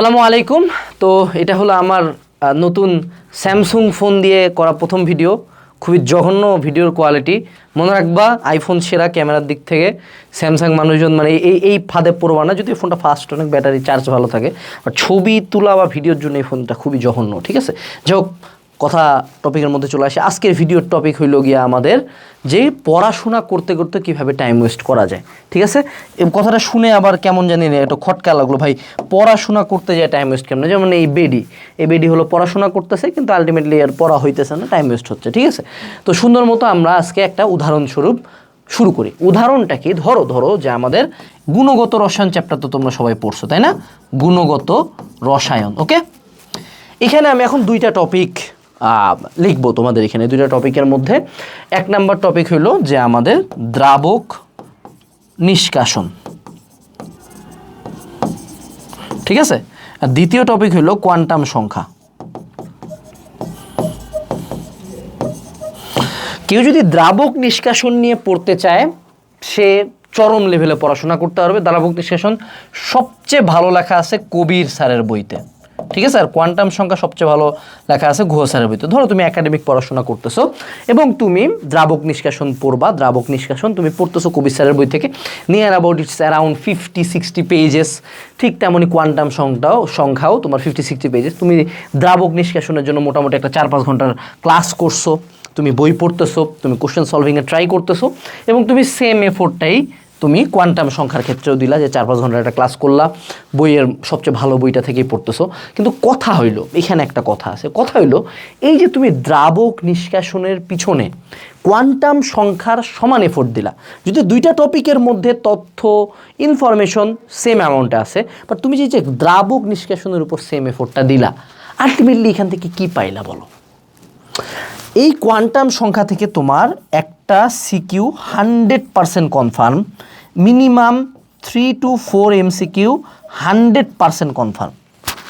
আসসালামু আলাইকুম। তো এটা হলো আমার নতুন স্যামসুং ফোন দিয়ে করা প্রথম ভিডিও খুবই জঘন্য ভিডিওর কোয়ালিটি মনে রাখবা আইফোন সেরা ক্যামেরার দিক থেকে স্যামসাং মানুষজন মানে এই এই ফাঁদে পড়বা না। যদি ফোনটা ফাস্ট অনেক ব্যাটারি চার্জ ভালো থাকে। আর ছবি তোলা বা ভিডিওর জন্য এই ফোনটা খুবই জঘন্য, ঠিক আছে? যাই কথা টপিকের মধ্যে চলে আসে। আজকের ভিডিওর টপিক হইল গিয়া আমাদের যে পড়াশোনা করতে করতে কীভাবে টাইম ওয়েস্ট করা যায়। ঠিক আছে? কথাটা শুনে আবার কেমন জানি না একটু খটকা লাগল। ভাই, পড়াশোনা করতে যায় টাইম ওয়েস্ট কেমন? যেমন এই বেডি। এই বেডি হলো পড়াশোনা করতেছে, কিন্তু আলটিমেটলি আর পড়া হইতেছে না টাইম ওয়েস্ট হচ্ছে। ঠিক আছে? তো সুন্দর মতো আমরা আজকে একটা উদাহরণস্বরূপ শুরু করি। উদাহরণটা কি? ধরো ধরো যে আমাদের গুণগত রসায়ন চ্যাপ্টার তো তোমরা সবাই পড়ছো, তাই না? গুণগত রসায়ন ওকে এখানে আমি এখন দুইটা টপিক লিখব তোমাদের এখানে দুইটা টপিকের মধ্যে। এক নাম্বার টপিক হলো যে আমাদের দ্রাবক নিষ্কাশন। ঠিক আছে? আর দ্বিতীয় টপিক হলো কোয়ান্টাম সংখ্যা। কেউ যদি দ্রাবক নিষ্কাশন নিয়ে পড়তে চায়, সে চরম লেভেলে পড়াশোনা করতে পারবে। দ্রাবক নিষ্কাশন সবচেয়ে ভালো লেখা আছে কবির স্যারের বইতে। ঠিক আছে? আর কোয়ান্টাম সংখ্যা সবচেয়ে ভালো লেখা আছে ঘোষ স্যারের বইতে ধরো তুমি একাডেমিক পড়াশোনা করতেছো এবং তুমি দ্রাবক নিষ্কাশন পড়বা, দ্রাবক নিষ্কাশন তুমি পড়তেছো কবি স্যারের বই থেকে। Near about it's around fifty sixty pages ঠিক তেমনই কোয়ান্টাম সংখ্যাও সংখ্যাও তোমার ফিফটি সিক্সটি পেজেস তুমি দ্রাবক নিষ্কাশনের জন্য মোটামুটি একটা চার, পাঁচ ঘণ্টার ক্লাস করছ। তুমি বই পড়তেছো, তুমি কোশ্চেন সলভিংয়ে ট্রাই করতেছো এবং তুমি সেম এফোর্টটাই তুমি কোয়ান্টাম সংখ্যার ক্ষেত্রেও দিলা যে চার পাঁচ ঘণ্টার একটা ক্লাস করলা, বইয়ের সবচেয়ে ভালো বইটা থেকেই পড়তেছো। কিন্তু কথা হইল, এখানে একটা কথা আছে, কথা হইল, এই যে তুমি দ্রাবক নিষ্কাশনের পিছনে কোয়ান্টাম সংখ্যার সমান এফোর্ট দিলা, যদি দুইটা টপিকের মধ্যে তথ্য ইনফরমেশন সেম অ্যামাউন্টে আছে বাট তুমি যে যে দ্রাবক নিষ্কাশনের উপর সেম এফোর্টটা দিলা আলটিমেটলি এখান থেকে কি পাইলা বলো? এই কোয়ান্টাম সংখ্যা থেকে তোমার একটা CQ hundred percent confirm minimum three to four MCQ hundred percent confirm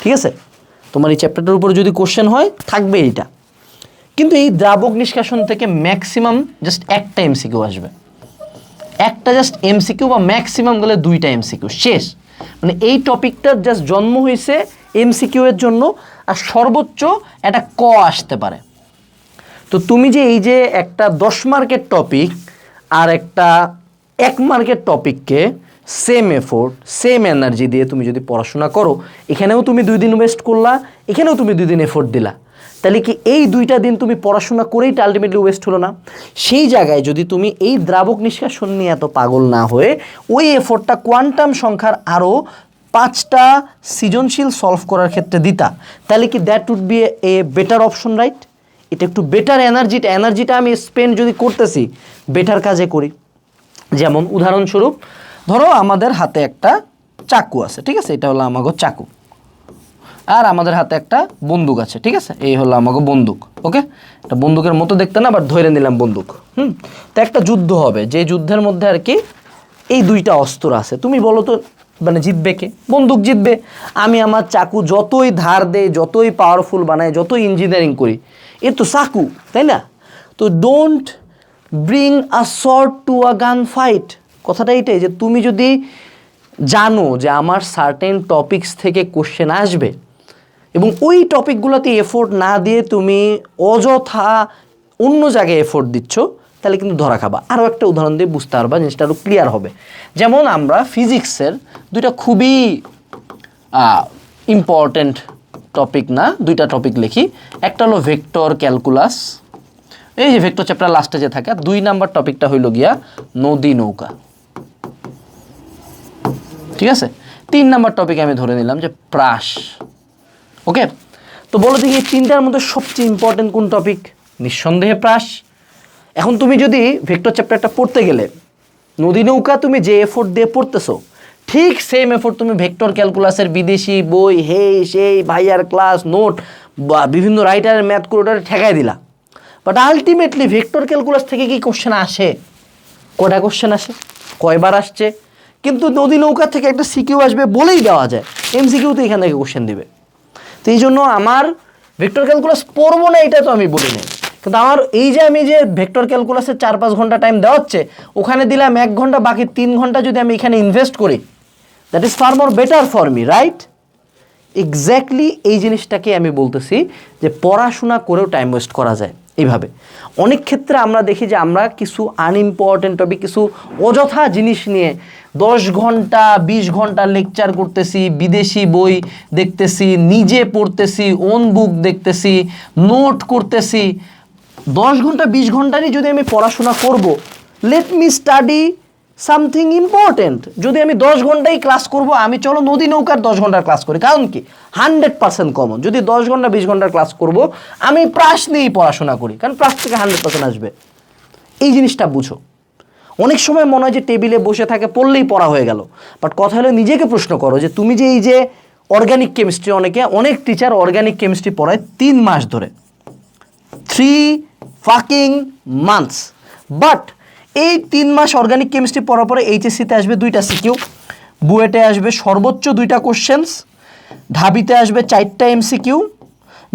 ঠিক আছে? তোমার এই চ্যাপ্টারটার উপর যদি কোশ্চেন হয়, থাকবে এইটা। কিন্তু এই দ্রাবক নিষ্কাশন থেকে ম্যাক্সিমাম জাস্ট একটা এমসিকিউ আসবে। একটা জাস্ট এমসিকিউ বা ম্যাক্সিমাম গেলে দুইটা এমসিকিউ শেষ। মানে এই টপিকটার জাস্ট জন্ম হয়েছে এমসিকিউ এর জন্য, আর সর্বোচ্চ একটা ক আসতে পারে। তো তুমি যে এই যে একটা দশ মার্কের টপিক আর একটা এক মার্কের টপিককে সেম এফোর্ট সেম এনার্জি দিয়ে তুমি যদি পড়াশোনা করো, এখানেও তুমি দুই দিন ওয়েস্ট করলা, এখানেও তুমি দুই দিন এফোর্ট দিলা। তাহলে কি এই দুইটা দিন তুমি পড়াশোনা করেই আলটিমেটলি ওয়েস্ট হলো না? সেই জায়গায় যদি তুমি এই দ্রাবক নিষ্কাশন নিয়ে এত পাগল না হয়ে ওই এফোর্টটা কোয়ান্টাম সংখ্যার আরও পাঁচটা সৃজনশীল সলভ করার ক্ষেত্রে দিতা, তাহলে কি that would be a better option right এটা একটু বেটার এনার্জিটা এনার্জিটা আমি স্পেন্ড যদি করতেছি বেটার কাজে করি। যেমন উদাহরণস্বরূপ, ধরো আমাদের হাতে একটা চাকু আছে, ঠিক আছে? এটা হলো আমাগো চাকু। আর আমাদের হাতে একটা বন্দুক আছে, ঠিক আছে? এই হলো আমাকে বন্দুক, ওকে? এটা বন্দুকের মতো দেখতে না বাট ধরে নিলাম বন্দুক, হুম? তো একটা যুদ্ধ হবে, যে যুদ্ধের মধ্যে আর কি এই দুইটা অস্ত্র আছে। তুমি বলো তো মানে জিতবে কে? বন্দুক জিতবে। আমি আমার চাকু যতই ধার দেই, যতই পাওয়ারফুল বানাই, যতই ইঞ্জিনিয়ারিং করি, এ তো চাকু, তাই না? তো don't bring a short to a gun fight কথাটা এটাই যে তুমি যদি জানো যে আমার সার্টেন টপিকস থেকে কোশ্চেন আসবে এবং ওই টপিকগুলোতে এফোর্ট না দিয়ে তুমি অযথা অন্য জায়গায় এফোর্ট দিচ্ছ তাহলে কিন্তু ধরা খাবা। আরও একটা উদাহরণ দিয়ে বুঝতে পারবা জিনিসটা আরও ক্লিয়ার হবে। যেমন আমরা ফিজিক্সের দুইটা খুবই ইম্পর্ট্যান্ট টপিক না, দুইটা টপিক লিখি। একটা হলো ভেক্টর ক্যালকুলাস এই যে ভেক্টর চ্যাপ্টার লাস্টে যে থাকে দুই নাম্বার টপিকটা হইল গিয়া নদী নৌকা। ঠিক আছে? তিন নাম্বার টপিক আমি ধরে নিলাম যে প্রাস। ওকে তো বলো দেখি এই তিনটার মধ্যে সবচেয়ে ইম্পর্টেন্ট কোন টপিক নিঃসন্দেহে প্রাস। এখন তুমি যদি ভেক্টর চ্যাপ্টারটা পড়তে গেলে, নদী নৌকা তুমি যে এফোর্ট দিয়ে পড়তেছো, ঠিক সেম এফোর্ট তুমি ভেক্টর ক্যালকুলাসের বিদেশি বই হে সেই, ভাইয়ার ক্লাস নোট বা বিভিন্ন রাইটারের ম্যাথ করে ওটা ঠেকাই দিলা। বাট আলটিমেটলি ভেক্টর ক্যালকুলাস থেকে কি কোশ্চেন আসে? কটা কোশ্চেন আসে? কয়বার আসছে? কিন্তু নদী নৌকা থেকে একটা সিকিউ আসবে বলেই দেওয়া যায়। এম সিকিউ তো এখান থেকে কোশ্চেন দেবে। তো এই জন্য আমার ভেক্টর ক্যালকুলাস পড়ব না, এটা তো আমি বলি নাই কিন্তু আমার এই যে আমি যে ভেক্টর ক্যালকুলাসের চার পাঁচ ঘণ্টা টাইম দেওয়া হচ্ছে ওখানে দিলাম এক ঘণ্টা, বাকি তিন ঘণ্টা যদি আমি এখানে ইনভেস্ট করি that is far more better for me right exactly এই জিনিসটাকে আমি বলতেছি যে পড়াশোনা করেও টাইম ওয়েস্ট করা যায়, এইভাবে। অনেক ক্ষেত্রে আমরা দেখি যে আমরা কিছু আনইম্পর্টেন্ট টপিক কিছু অযথা জিনিস নিয়ে দশ ঘণ্টা, বিশ ঘণ্টা লেকচার করতেছি, বিদেশি বই দেখতেছি, নিজে পড়তেছি ওন বুক দেখতেছি নোট করতেছি দশ ঘণ্টা, বিশ ঘন্টারই যদি আমি পড়াশোনা করব let me study something important যদি আমি দশ ঘন্টাই ক্লাস করব, আমি চলো নদী নৌকার দশ ঘণ্টার ক্লাস করি। কারণ কি? হান্ড্রেড পার্সেন্ট কমন যদি দশ ঘণ্টা, বিশ ঘণ্টার ক্লাস করব, আমি প্রাস নিয়েই পড়াশোনা করি। কারণ প্রাস থেকে হান্ড্রেড পার্সেন্ট আসবে। এই জিনিসটা বুঝো। অনেক সময় মনে হয় যে টেবিলে বসে থাকে, পড়লেই পড়া হয়ে গেল। বাট কথা হলো, নিজেকে প্রশ্ন করো যে তুমি যে এই যে অর্গানিক কেমিস্ট্রি অনেকে, অনেক টিচার অর্গানিক কেমিস্ট্রি পড়ায় তিন মাস ধরে। থ্রি ফাকিং মান্থস বাট এই তিন মাস অর্গানিক কেমিস্ট্রি পড়ার পরে এইচএসসিতে আসবে দুইটা সিকিউ বুয়েটে আসবে সর্বোচ্চ দুইটা কোশ্চেন্স ঢাবিতে আসবে চারটা এমসিকিউ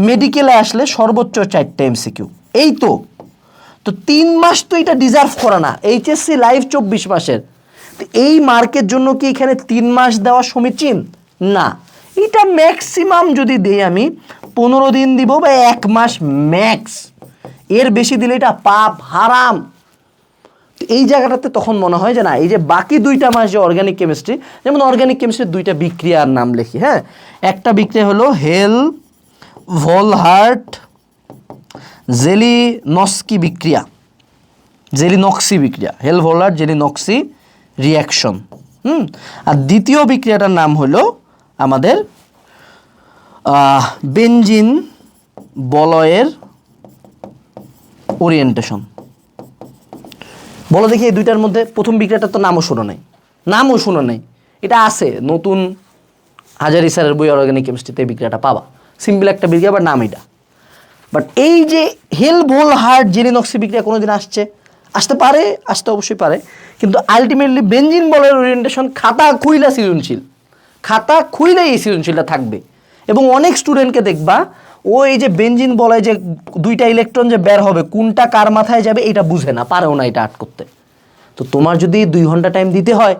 মেডিকেলে আসলে সর্বোচ্চ চারটা এমসিকিউ এই তো। তো তিন মাস তো এটা ডিজার্ভ করা না। এইচএসসি লাইভ চব্বিশ মাসের। তো এই মার্কের জন্য কি এখানে তিন মাস দেওয়া সমীচীন? না। এটা ম্যাক্সিমাম যদি দেই আমি, পনেরো দিন দিব বা এক মাস ম্যাক্স এর বেশি দিলে এটা পাপ হারাম। এই জায়গাটাতে তখন মনে হয় যে না এই যে বাকি দুইটা মাস যে অর্গানিক কেমিস্ট্রি যেমন অর্গানিক কেমিস্ট্রির দুইটা বিক্রিয়ার নাম লিখি হ্যাঁ? একটা বিক্রিয়া হলো হেল ভলহার্ট জেলিনস্কি বিক্রিয়া। জেলিনক্সি বিক্রিয়া। হেল ভলহার্ট জেলিনক্সি রিয়াকশন হুম? আর দ্বিতীয় বিক্রিয়াটার নাম হলো আমাদের আহ, বেনজিন বলয়ের ওরিয়েন্টেশন বলো দেখি এই দুইটার মধ্যে প্রথম বিক্রিয়াটার তো নামও শোনো নাই। নামও শোনো নাই। এটা আছে, নতুন হাজারি স্যারের বই অর্গানিক কেমিস্ট্রিতে এই পাবা। সিম্পল একটা বিক্রিয়া বা নাম এটা। বাট এই যে হেল ভোল হার্ট জেলিনক্সি বিক্রিয়া কোনোদিন আসছে? আসতে পারে, আসতে অবশ্যই পারে। কিন্তু আলটিমেটলি বেঞ্জিন বলের ওরিয়েন্টেশন খাতা খুইলা সৃজনশীল। খাতা খুইলে এই সৃজনশীলটা থাকবে। এবং অনেক স্টুডেন্টকে দেখবা ও এই যে বেঞ্জিন বলে যে দুইটা ইলেকট্রন যে বের হবে, কোনটা কার মাথায় যাবে এটা বুঝে না, পারেও না এটা আট করতে। তো তোমার যদি দুই ঘণ্টা টাইম দিতে হয়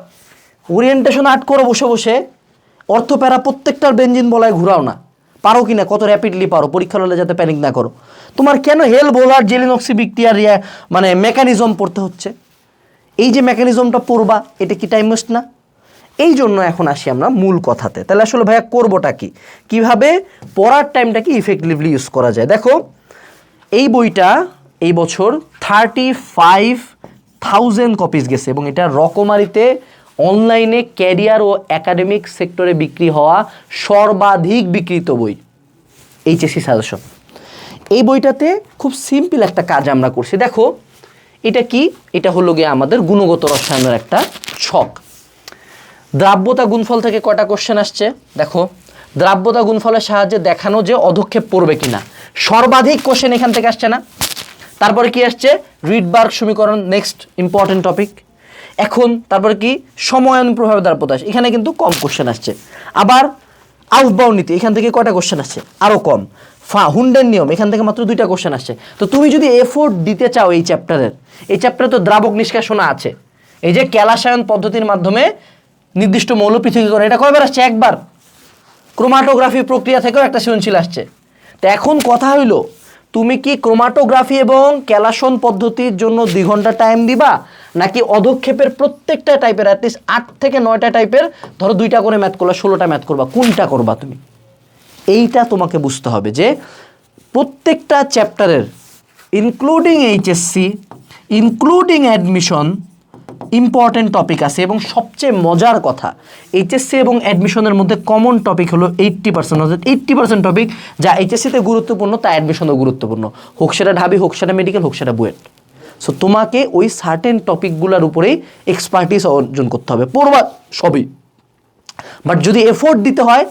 ওরিয়েন্টেশন আট করো বসে বসে, অর্থপ্যারা প্রত্যেকটার বেঞ্জিন বলায় ঘুরাও না। পারো কি না কত র্যাপিডলি পারো, পরীক্ষা হলে যাতে প্যানিক না করো। তোমার কেন হেল বোলার জেলিনক্সি বিক্রিয়ার রিয়া মানে মেকানিজম পড়তে হচ্ছে? এই যে মেকানিজমটা পড়বা, এটা কি টাইম ওয়েস্ট না? এই জন্য এখন আসি আমরা মূল কথাতে। তাহলে আসলে ভাইয়া করবোটা কি? কীভাবে পড়ার টাইমটাকে ইফেক্টিভলি ইউজ করা যায়? দেখো, এই বইটা এই বছর থার্টি ফাইভ থাউজেন্ড কপিস গেছে এবং এটা রকমারিতে অনলাইনে ক্যারিয়ার ও একাডেমিক সেক্টরে বিক্রি হওয়া সর্বাধিক বিক্রিত বই। এইচএসসি সাজেশন এই বইটাতে খুব সিম্পল একটা কাজ আমরা করছি। দেখো, এটা কি? এটা হলো গিয়ে আমাদের গুণগত রসায়নের একটা ছক। দ্রাব্যতা গুণফল থেকে কটা কোশ্চেন আসছে? দেখো, দ্রাব্যতা গুণফলের সাহায্যে দেখানো যে অধক্ষেপ পড়বে কিনা। সর্বাধিক কোশ্চেন এখান থেকে আসছে না। তারপরে কি আসছে? রিডবার্গ সমীকরণ নেক্সট ইম্পর্টেন্ট টপিক এখন তারপরে কি? সময়ায়ন প্রভাবে দ্রাব্যতা এখানে কিন্তু কম কোশ্চেন আসছে। আবার আউটবাউন্ড নীতি, এখান থেকে কয়টা কোশ্চেন আসছে? আরও কম। ফা, হুন্ডের নিয়ম, এখান থেকে মাত্র দুইটা কোশ্চেন আসছে। তো তুমি যদি এফোর্ট দিতে চাও এই চ্যাপ্টারের এই চ্যাপ্টারে তো দ্রাবক নিষ্কাশনা আছে। এই যে ক্যালাসায়ন পদ্ধতির মাধ্যমে নির্দিষ্ট মৌল পৃথকীকরণ এটা কয়বার আসছে? একবার। ক্রোমাটোগ্রাফি প্রক্রিয়া থেকেও একটা সৃজনশীল আসছে। তো এখন কথা হইল, তুমি কি ক্রোমাটোগ্রাফি এবং ক্যালাসন পদ্ধতির জন্য দুই ঘণ্টা টাইম দিবা, নাকি অধক্ষেপের প্রত্যেকটা টাইপের অ্যাটলিস্ট আট থেকে নয়টা টাইপের ধরো দুইটা করে ম্যাথ করবা, ষোলোটা ম্যাথ করবা, কোনটা করবা তুমি? এইটা তোমাকে বুঝতে হবে যে, প্রত্যেকটা চ্যাপ্টারের including HSC including admission important topic আছে এবং সবচেয়ে মজার কথা এইচএসসি এবং অ্যাডমিশনের মধ্যে কমন টপিক হলো এইট্টি পার্সেন্ট অর্থাৎ এইট্টি পার্সেন্ট টপিক যা এইচএসসিতে গুরুত্বপূর্ণ, তা অ্যাডমিশনও গুরুত্বপূর্ণ। হোক সেটা ঢাবি, হোক সেটা মেডিকেল হোক সেটা বুয়েট। সো তোমাকে ওই সার্টেন টপিকগুলোর উপরেই এক্সপার্টিস অর্জন করতে হবে। পড়বা সবই। বাট যদি এফোর্ট দিতে হয়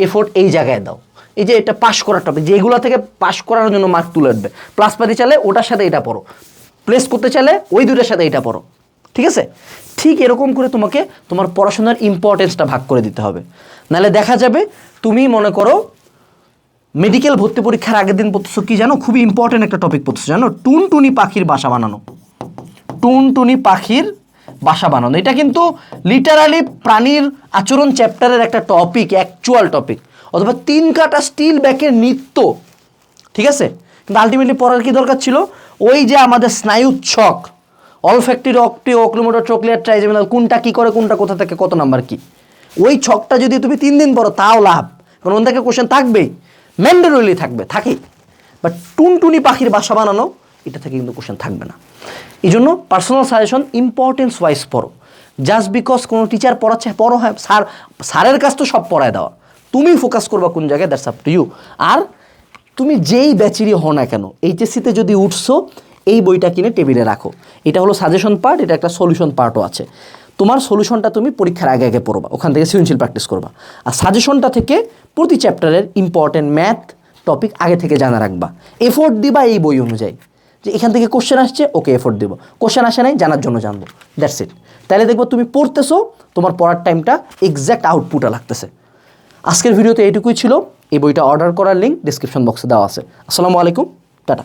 এফোর্ট এই জায়গায় দাও। এই যে এটা পাশ করার টপিক যেগুলো থেকে পাশ করার জন্য মার্ক তুলে উঠবে প্লাস পাতি চালে ওটার সাথে এটা পড়ো। প্লেস করতে চাইলে ওই দুটার সাথে এটা পড়ো। ঠিক আছে? ঠিক এরকম করে তোমাকে তোমার পড়াশোনার ইম্পর্টেন্সটা ভাগ করে দিতে হবে। নাহলে দেখা যাবে তুমি মনে করো মেডিকেল ভর্তি পরীক্ষার আগের দিন পড়তেছো, কি জানো? খুবই ইম্পর্টেন্ট একটা টপিক পড়তেছো, জানো? টুনটুনি পাখির বাসা বানানো। টুনটুনি পাখির বাসা বানানো। এটা কিন্তু লিটারালি প্রাণীর আচরণ চ্যাপ্টারের একটা টপিক অ্যাকচুয়াল টপিক অথবা তিন কাটা স্টিল ব্যাকের নৃত্য। ঠিক আছে? কিন্তু আলটিমেটলি পড়ার কি দরকার ছিল? ওই যে আমাদের স্নায়ু ছক অলফ্যাক্টরি অক্টি অক্লোমোটর চোকলিয়ার ট্রাইজেমিনাল কোনটা কি করে, কোনটা কোথা থেকে, কত নাম্বার কি? ওই ছকটা যদি তুমি তিন দিন পড়ো, তাও লাভ। কারণ ওন থেকে কোশ্চেন থাকবেই। ম্যান্ডেরলি থাকবে থাকে বাট টুনটুনি পাখির বাসা বানানো, এটা থেকে কিন্তু কোশ্চেন থাকবে না। এই জন্য পার্সোনাল সাজেশন ইম্পর্টেন্স ওয়াইজ পড়ো। জাস্ট বিকজ কোনো টিচার পড়াচ্ছে, পড়ো হ্যাঁ স্যার স্যারের কাছ তো সব পড়ায় দেওয়া। তুমি ফোকাস করবা কোন জায়গায় দ্যাটস আপ টু ইউ আর তুমি যেই ব্যাচেরই হও না কেন এইচএসসিতে যদি উঠছো এই বইটা কিনে টেবিলে রাখো। এটা হলো সাজেশন পার্ট এটা একটা সলিউশন পার্টও আছে। তোমার সলিউশনটা তুমি পরীক্ষার আগে আগে পড়বা, ওখান থেকে সৃজনশীল প্র্যাকটিস করবা। আর সাজেশনটা থেকে প্রতি চ্যাপ্টারের ইম্পর্টেন্ট ম্যাথ টপিক আগে থেকে জানা রাখবা। এফোর্ট দিবা এই বই অনুযায়ী। যে এখান থেকে কোশ্চেন আসছে ওকে এফোর্ট দেবো। কোশ্চেন আসে নাই, জানার জন্য জানব। দ্যাটস ইট তাহলে দেখব তুমি পড়তেছো, তোমার পড়ার টাইমটা এক্স্যাক্ট আউটপুটে লাগতেছে। আজকের ভিডিওতে এইটুকুই ছিল। এই বইটা অর্ডার করার লিঙ্ক ডিসক্রিপশন বক্সে দেওয়া আছে। আসসালামু আলাইকুম, টাটা।